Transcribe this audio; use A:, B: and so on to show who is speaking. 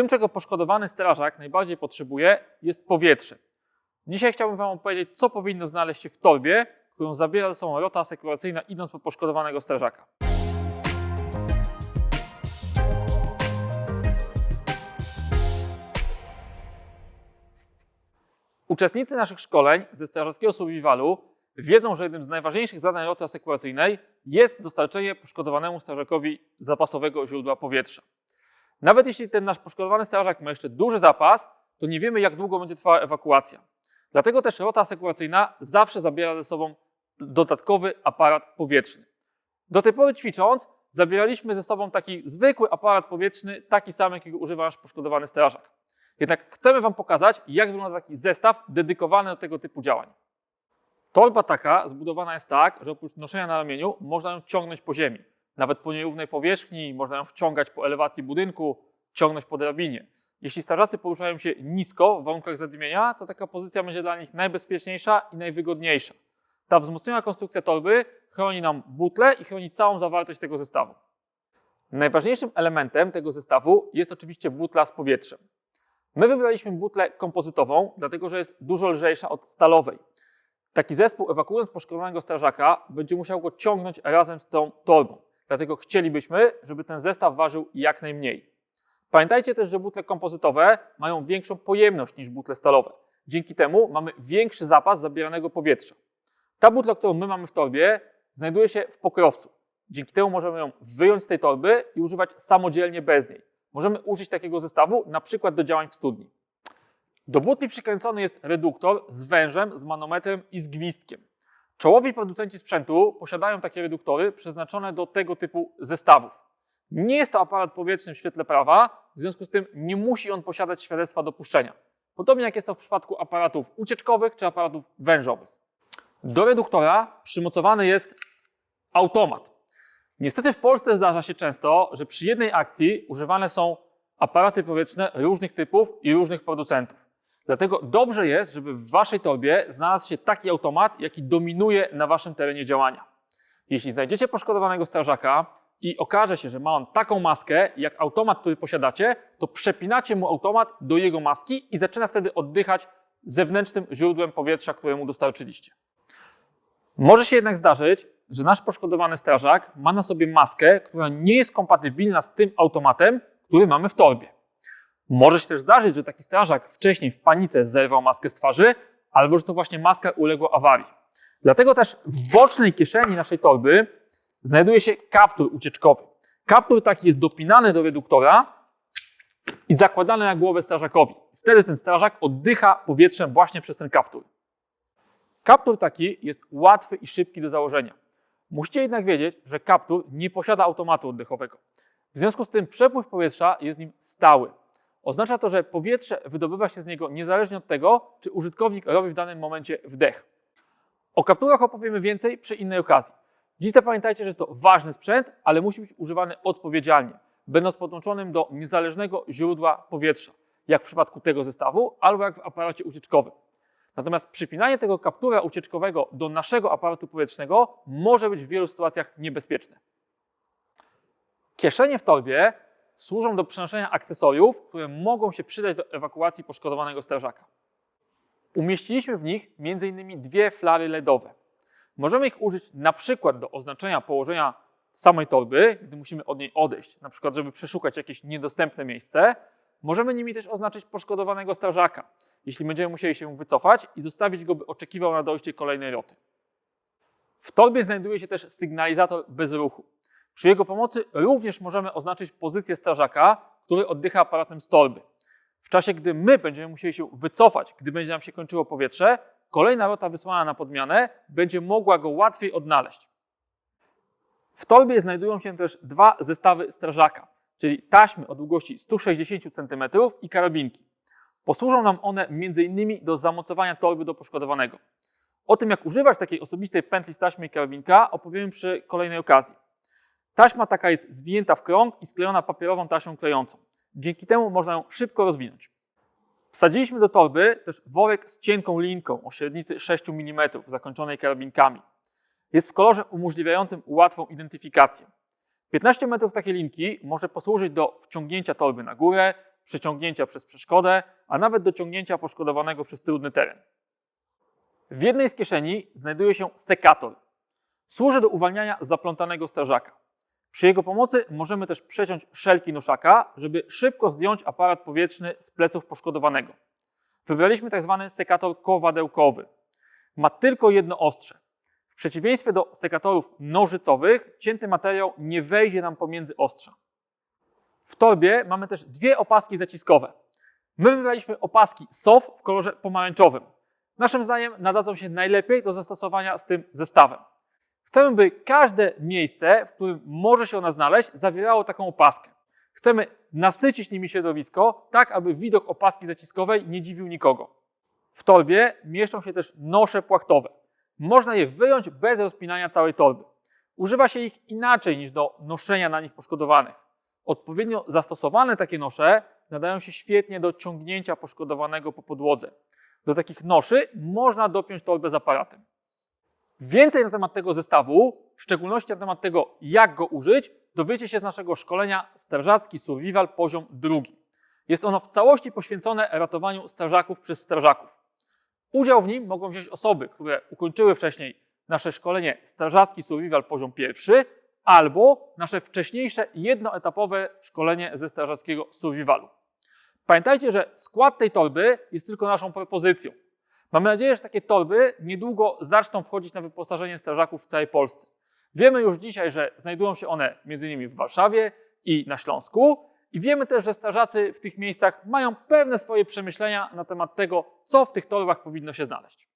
A: Tym, czego poszkodowany strażak najbardziej potrzebuje, jest powietrze. Dzisiaj chciałbym Wam opowiedzieć, co powinno znaleźć się w torbie, którą zabiera ze sobą rota asekuracyjna idąc po poszkodowanego strażaka. Uczestnicy naszych szkoleń ze strażackiego survivalu wiedzą, że jednym z najważniejszych zadań roty asekuracyjnej jest dostarczenie poszkodowanemu strażakowi zapasowego źródła powietrza. Nawet jeśli ten nasz poszkodowany strażak ma jeszcze duży zapas, to nie wiemy, jak długo będzie trwała ewakuacja. Dlatego też rota asekuracyjna zawsze zabiera ze sobą dodatkowy aparat powietrzny. Do tej pory ćwicząc, zabieraliśmy ze sobą taki zwykły aparat powietrzny, taki sam, jakiego używa nasz poszkodowany strażak. Jednak chcemy Wam pokazać, jak wygląda taki zestaw dedykowany do tego typu działań. Torba taka zbudowana jest tak, że oprócz noszenia na ramieniu można ją ciągnąć po ziemi. Nawet po nierównej powierzchni, można ją wciągać po elewacji budynku, ciągnąć po drabinie. Jeśli strażacy poruszają się nisko w warunkach zadymienia, to taka pozycja będzie dla nich najbezpieczniejsza i najwygodniejsza. Ta wzmocniona konstrukcja torby chroni nam butlę i chroni całą zawartość tego zestawu. Najważniejszym elementem tego zestawu jest oczywiście butla z powietrzem. My wybraliśmy butlę kompozytową, dlatego że jest dużo lżejsza od stalowej. Taki zespół, ewakuując poszkodowanego strażaka, będzie musiał go ciągnąć razem z tą torbą. Dlatego chcielibyśmy, żeby ten zestaw ważył jak najmniej. Pamiętajcie też, że butle kompozytowe mają większą pojemność niż butle stalowe. Dzięki temu mamy większy zapas zabieranego powietrza. Ta butla, którą my mamy w torbie, znajduje się w pokrowcu. Dzięki temu możemy ją wyjąć z tej torby i używać samodzielnie bez niej. Możemy użyć takiego zestawu na przykład do działań w studni. Do butli przykręcony jest reduktor z wężem, z manometrem i z gwizdkiem. Czołowi producenci sprzętu posiadają takie reduktory przeznaczone do tego typu zestawów. Nie jest to aparat powietrzny w świetle prawa, w związku z tym nie musi on posiadać świadectwa dopuszczenia. Podobnie jak jest to w przypadku aparatów ucieczkowych czy aparatów wężowych. Do reduktora przymocowany jest automat. Niestety w Polsce zdarza się często, że przy jednej akcji używane są aparaty powietrzne różnych typów i różnych producentów. Dlatego dobrze jest, żeby w Waszej torbie znalazł się taki automat, jaki dominuje na Waszym terenie działania. Jeśli znajdziecie poszkodowanego strażaka i okaże się, że ma on taką maskę, jak automat, który posiadacie, to przepinacie mu automat do jego maski i zaczyna wtedy oddychać zewnętrznym źródłem powietrza, któremu dostarczyliście. Może się jednak zdarzyć, że nasz poszkodowany strażak ma na sobie maskę, która nie jest kompatybilna z tym automatem, który mamy w torbie. Może się też zdarzyć, że taki strażak wcześniej w panice zerwał maskę z twarzy, albo że to właśnie maska uległa awarii. Dlatego też w bocznej kieszeni naszej torby znajduje się kaptur ucieczkowy. Kaptur taki jest dopinany do reduktora i zakładany na głowę strażakowi. Wtedy ten strażak oddycha powietrzem właśnie przez ten kaptur. Kaptur taki jest łatwy i szybki do założenia. Musicie jednak wiedzieć, że kaptur nie posiada automatu oddechowego. W związku z tym przepływ powietrza jest nim stały. Oznacza to, że powietrze wydobywa się z niego niezależnie od tego, czy użytkownik robi w danym momencie wdech. O kapturach opowiemy więcej przy innej okazji. Dziś zapamiętajcie, że jest to ważny sprzęt, ale musi być używany odpowiedzialnie, będąc podłączonym do niezależnego źródła powietrza, jak w przypadku tego zestawu, albo jak w aparacie ucieczkowym. Natomiast przypinanie tego kaptura ucieczkowego do naszego aparatu powietrznego może być w wielu sytuacjach niebezpieczne. Kieszenie w torbie służą do przenoszenia akcesoriów, które mogą się przydać do ewakuacji poszkodowanego strażaka. Umieściliśmy w nich m.in. dwie flary LEDowe. Możemy ich użyć na przykład do oznaczenia położenia samej torby, gdy musimy od niej odejść, na przykład żeby przeszukać jakieś niedostępne miejsce. Możemy nimi też oznaczyć poszkodowanego strażaka, jeśli będziemy musieli się wycofać i zostawić go, by oczekiwał na dojście kolejnej roty. W torbie znajduje się też sygnalizator bez ruchu. Przy jego pomocy również możemy oznaczyć pozycję strażaka, który oddycha aparatem z torby. W czasie, gdy my będziemy musieli się wycofać, gdy będzie nam się kończyło powietrze, kolejna rota wysłana na podmianę będzie mogła go łatwiej odnaleźć. W torbie znajdują się też dwa zestawy strażaka, czyli taśmy o długości 160 cm i karabinki. Posłużą nam one m.in. do zamocowania torby do poszkodowanego. O tym, jak używać takiej osobistej pętli z taśmy i karabinka, opowiemy przy kolejnej okazji. Taśma taka jest zwinięta w krąg i sklejona papierową taśmą klejącą. Dzięki temu można ją szybko rozwinąć. Wsadziliśmy do torby też worek z cienką linką o średnicy 6 mm zakończonej karabinkami. Jest w kolorze umożliwiającym łatwą identyfikację. 15 metrów takiej linki może posłużyć do wciągnięcia torby na górę, przeciągnięcia przez przeszkodę, a nawet dociągnięcia poszkodowanego przez trudny teren. W jednej z kieszeni znajduje się sekator. Służy do uwalniania zaplątanego strażaka. Przy jego pomocy możemy też przeciąć szelki noszaka, żeby szybko zdjąć aparat powietrzny z pleców poszkodowanego. Wybraliśmy tzw. sekator kowadełkowy. Ma tylko jedno ostrze. W przeciwieństwie do sekatorów nożycowych, cięty materiał nie wejdzie nam pomiędzy ostrza. W torbie mamy też dwie opaski zaciskowe. My wybraliśmy opaski SOF w kolorze pomarańczowym. Naszym zdaniem nadadzą się najlepiej do zastosowania z tym zestawem. Chcemy, by każde miejsce, w którym może się ona znaleźć, zawierało taką opaskę. Chcemy nasycić nimi środowisko, tak aby widok opaski zaciskowej nie dziwił nikogo. W torbie mieszczą się też nosze płachtowe. Można je wyjąć bez rozpinania całej torby. Używa się ich inaczej niż do noszenia na nich poszkodowanych. Odpowiednio zastosowane takie nosze nadają się świetnie do ciągnięcia poszkodowanego po podłodze. Do takich noszy można dopiąć torbę z aparatem. Więcej na temat tego zestawu, w szczególności na temat tego, jak go użyć, dowiecie się z naszego szkolenia Strażacki Survival poziom drugi. Jest ono w całości poświęcone ratowaniu strażaków przez strażaków. Udział w nim mogą wziąć osoby, które ukończyły wcześniej nasze szkolenie Strażacki Survival poziom pierwszy albo nasze wcześniejsze jednoetapowe szkolenie ze strażackiego survivalu. Pamiętajcie, że skład tej torby jest tylko naszą propozycją. Mamy nadzieję, że takie torby niedługo zaczną wchodzić na wyposażenie strażaków w całej Polsce. Wiemy już dzisiaj, że znajdują się one m.in. w Warszawie i na Śląsku. I wiemy też, że strażacy w tych miejscach mają pewne swoje przemyślenia na temat tego, co w tych torbach powinno się znaleźć.